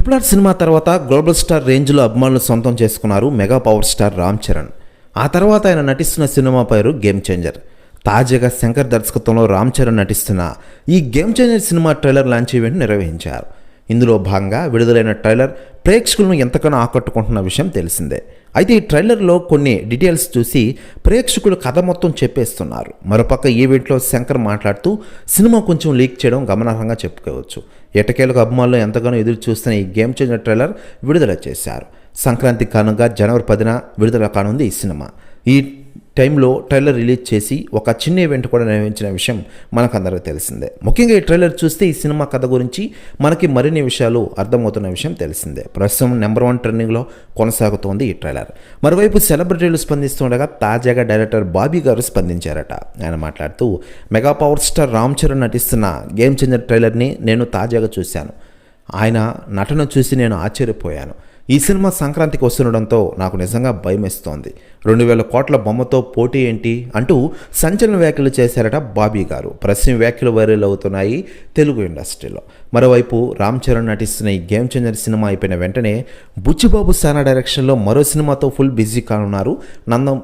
Triple R cinema తర్వాత global star రేంజ్లో అభిమానులు సొంతం చేసుకున్నారు mega power star Ram Charan ఆ తర్వాత ఆయన నటిస్తున్న సినిమా పేరు గేమ్ చేంజర్ తాజాగా శంకర్ దర్శకత్వంలో రామ్ చరణ్ నటిస్తున్న ఈ game changer cinema trailer launch event నిర్వహించారు. ఇందులో భాగంగా విడుదలైన ట్రైలర్ ప్రేక్షకులను ఎంతగానో ఆకట్టుకుంటున్న విషయం తెలిసిందే. అయితే ఈ ట్రైలర్లో కొన్ని డీటెయిల్స్ చూసి ప్రేక్షకులు కథ మొత్తం చెప్పేస్తున్నారు. మరోపక్క ఈవెంట్లో శంకర్ మాట్లాడుతూ సినిమా కొంచెం లీక్ చేయడం గమనార్హంగా చెప్పుకోవచ్చు. ఎటకేలకు అభిమానులు ఎంతగానో ఎదురు చూస్తున్న ఈ గేమ్ చేంజర్ ట్రైలర్ విడుదల చేశారు. సంక్రాంతి కానుగా జనవరి పదిన విడుదల కానుంది ఈ సినిమా. ఈ టైంలో ట్రైలర్ రిలీజ్ చేసి ఒక చిన్న ఈవెంట్ కూడా నిర్వహించిన విషయం మనకందరికీ తెలిసిందే. ముఖ్యంగా ఈ ట్రైలర్ చూస్తే ఈ సినిమా కథ గురించి మనకి మరిన్ని విషయాలు అర్థమవుతున్న విషయం తెలిసిందే. ప్రస్తుతం నెంబర్ వన్ ట్రెండింగ్లో కొనసాగుతోంది ఈ ట్రైలర్. మరోవైపు సెలబ్రిటీలు స్పందిస్తుండగా తాజాగా డైరెక్టర్ బాబీ గారు స్పందించారట. ఆయన మాట్లాడుతూ mega power star Ram Charan నటిస్తున్న గేమ్ చేంజర్ ట్రైలర్ని నేను తాజాగా చూశాను. ఆయన నటన చూసి నేను ఆశ్చర్యపోయాను. ఈ సినిమా సంక్రాంతికి వస్తుండడంతో నాకు నిజంగా భయమేస్తోంది. రెండు వేల కోట్ల బొమ్మతో పోటీ ఏంటి? అంటూ సంచలన వ్యాఖ్యలు చేశారట బాబీ గారు. ప్రశ్న వ్యాఖ్యలు వైరల్ అవుతున్నాయి తెలుగు ఇండస్ట్రీలో. మరోవైపు రామ్ చరణ్ నటిస్తున్న ఈ గేమ్ చేంజర్ సినిమా అయిపోయిన వెంటనే బుచ్చిబాబు సానా డైరెక్షన్లో మరో సినిమాతో ఫుల్ బిజీ కానున్నారు నందం